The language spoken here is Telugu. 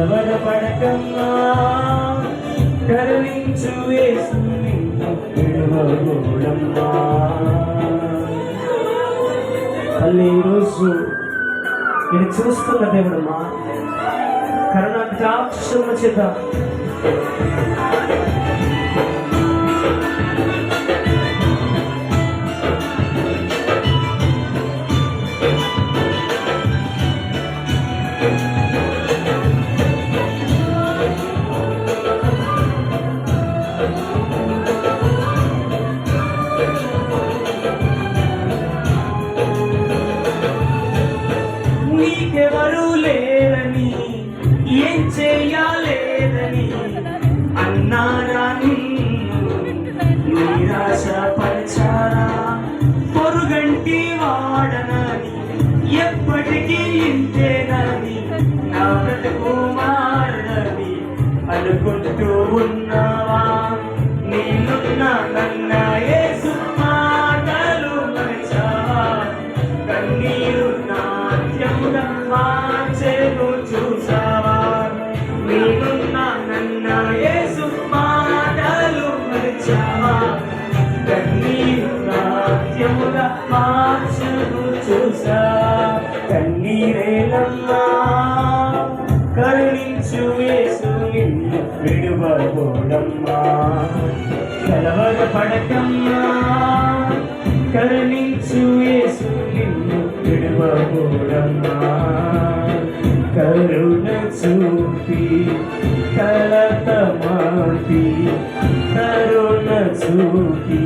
కలవరపడకమ్మా కరుణించు యేసు నిన్ను విడువబోడమ్మా ఈరోజు నేను చూస్తున్న దేవుడమ్మా. కరుణాక్షమ చేత అనుకుంటూ ఉన్నావా? నేనున్న నన్న యేసు మాటలు మరచావా? కన్నీరు నాట్యముగా మార్చెను చూసావా? నేనున్న నన్న యేసు మాటలు మరిచావా? కన్నీరు నాట్యముగా మార్చెను చూసా కన్నీరేలమ్మా పడకమ్మా కలవర పడకమ్మా కరుణించు యేసు నిన్ను విడువబోడమ్మా కరుణ చూపి కలత మాపి కరుణ చూపి